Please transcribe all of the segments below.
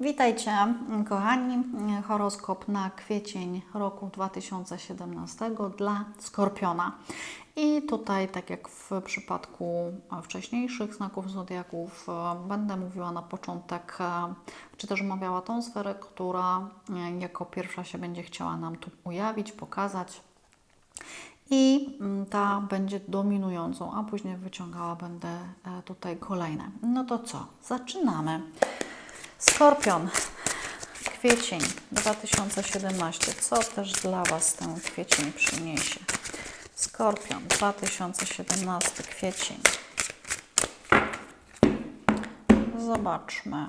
Witajcie, kochani. Horoskop na kwiecień roku 2017 dla Skorpiona. I tutaj, tak jak w przypadku wcześniejszych znaków zodiaków, będę mówiła na początek, czy też omawiała tą sferę, która jako pierwsza się będzie chciała nam tu ujawić, pokazać. I ta będzie dominującą, a później wyciągała będę e, tutaj kolejne. No to co? Zaczynamy. Skorpion, kwiecień 2017. Co też dla Was ten kwiecień przyniesie? Skorpion 2017, kwiecień. Zobaczmy.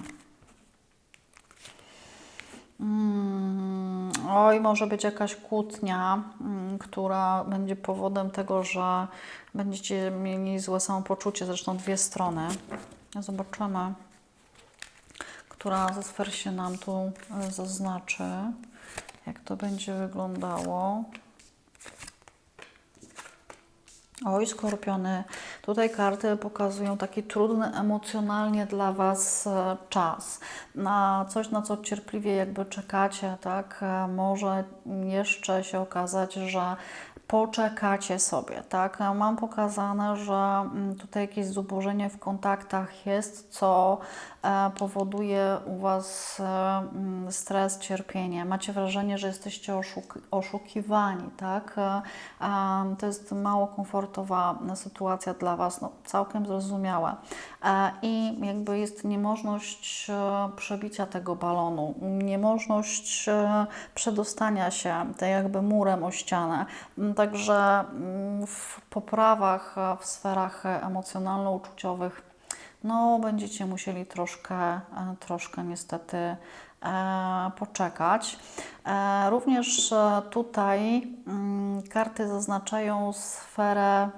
Mm, oj, może być jakaś kłótnia, mm, która będzie powodem tego, że będziecie mieli złe samopoczucie, zresztą dwie strony. Zobaczymy, która ze sfer się nam tu e, zaznaczy, jak to będzie wyglądało. Oj, skorpiony, tutaj karty pokazują taki trudny emocjonalnie dla Was e, czas. Na coś, na co cierpliwie jakby czekacie, tak? E, Może jeszcze się okazać, że poczekacie sobie, tak? Mam pokazane, że mm, tutaj jakieś zubożenie w kontaktach jest, co e, powoduje u Was e, mm, stres, cierpienie. Macie wrażenie, że jesteście oszuk oszukiwani, tak? E, To jest mało komfortowa sytuacja dla Was, no, całkiem zrozumiałe. I jakby jest niemożność przebicia tego balonu, niemożność przedostania się tak jakby murem o ścianę. Mm, Także mm, w poprawach e, w sferach e, emocjonalno-uczuciowych no, będziecie musieli troszkę, e, troszkę niestety poczekać. Również tutaj mm, karty zaznaczają sferę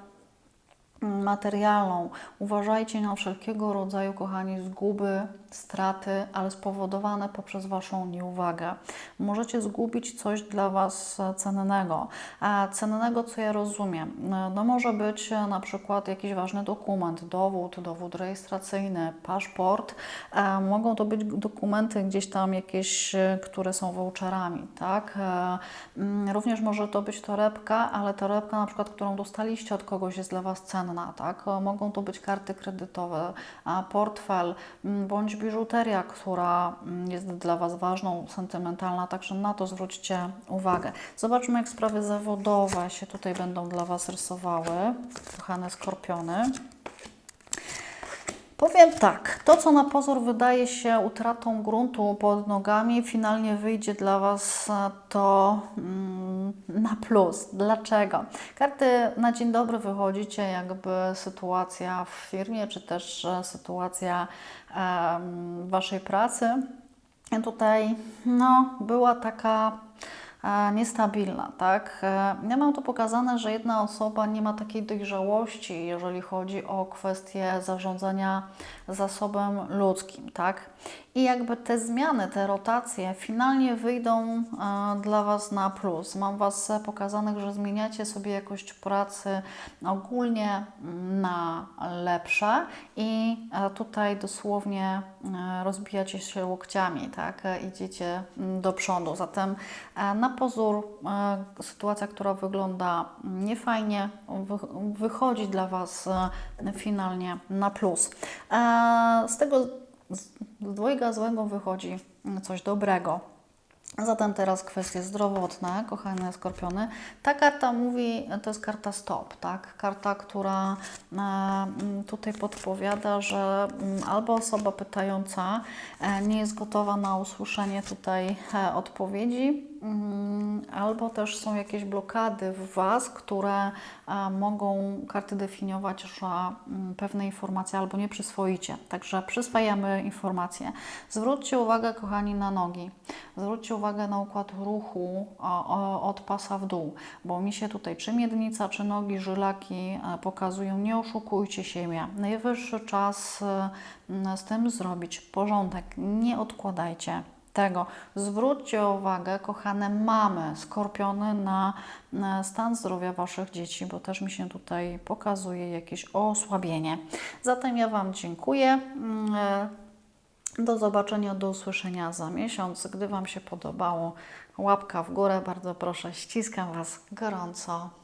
materialną. Uważajcie na wszelkiego rodzaju, kochani, zguby, straty, ale spowodowane poprzez Waszą nieuwagę. Możecie zgubić coś dla Was cennego. A cennego, co ja rozumiem, no może być e, na przykład jakiś ważny dokument, dowód, dowód rejestracyjny, paszport. E, Mogą to być dokumenty gdzieś tam jakieś, e, które są voucherami, tak? Mm, Również może to być torebka, ale torebka na przykład, którą dostaliście od kogoś jest dla Was cenna, tak? Mogą to być karty kredytowe, portfel, mm, bądź biżuteria, która mm, jest dla Was ważną, sentymentalna, także na to zwróćcie uwagę. Zobaczmy, jak sprawy zawodowe się tutaj będą dla Was rysowały, kochane skorpiony. Powiem tak, to co na pozór wydaje się utratą gruntu pod nogami, finalnie wyjdzie dla Was to mm, na plus. Dlaczego? Karty na dzień dobry wychodzicie, jakby sytuacja w firmie, czy też e, sytuacja Waszej pracy. Tutaj no, była taka niestabilna, tak? E, Ja mam tu pokazane, że jedna osoba nie ma takiej dojrzałości, jeżeli chodzi o kwestię zarządzania zasobem ludzkim, tak? I jakby te zmiany, te rotacje finalnie wyjdą e, dla Was na plus. Mam Was e, pokazanych, że zmieniacie sobie jakość pracy ogólnie mm, na lepsze i e, tutaj dosłownie e, rozbijacie się łokciami, tak? E, Idziecie mm, do przodu. Zatem e, na pozór e, sytuacja, która wygląda niefajnie, wy, wychodzi dla Was e, finalnie na plus. E, Z tego z dwojga złego wychodzi coś dobrego. Zatem teraz kwestie zdrowotne, kochane skorpiony. Ta karta mówi, to jest karta stop, tak? Karta, która tutaj podpowiada, że m, albo osoba pytająca e, nie jest gotowa na usłyszenie tutaj e, odpowiedzi, mm, albo też są jakieś blokady w Was, które e, mogą karty definiować, że mm, pewne informacje albo nie przyswoicie. Także przyswajamy informacje. Zwróćcie uwagę, kochani, na nogi. Zwróćcie uwagę na układ ruchu od pasa w dół, bo mi się tutaj czy miednica, czy nogi, żylaki pokazują. Nie oszukujcie Najwyższy czas m, z tym zrobić porządek. Nie odkładajcie tego. Zwróćcie uwagę, kochane mamy, skorpiony, na, stan zdrowia Waszych dzieci, bo też mi się tutaj pokazuje jakieś osłabienie. Zatem ja Wam dziękuję. Mm, e, Do zobaczenia, do usłyszenia za miesiąc. Gdy Wam się podobało, łapka w górę, bardzo proszę, ściskam Was gorąco.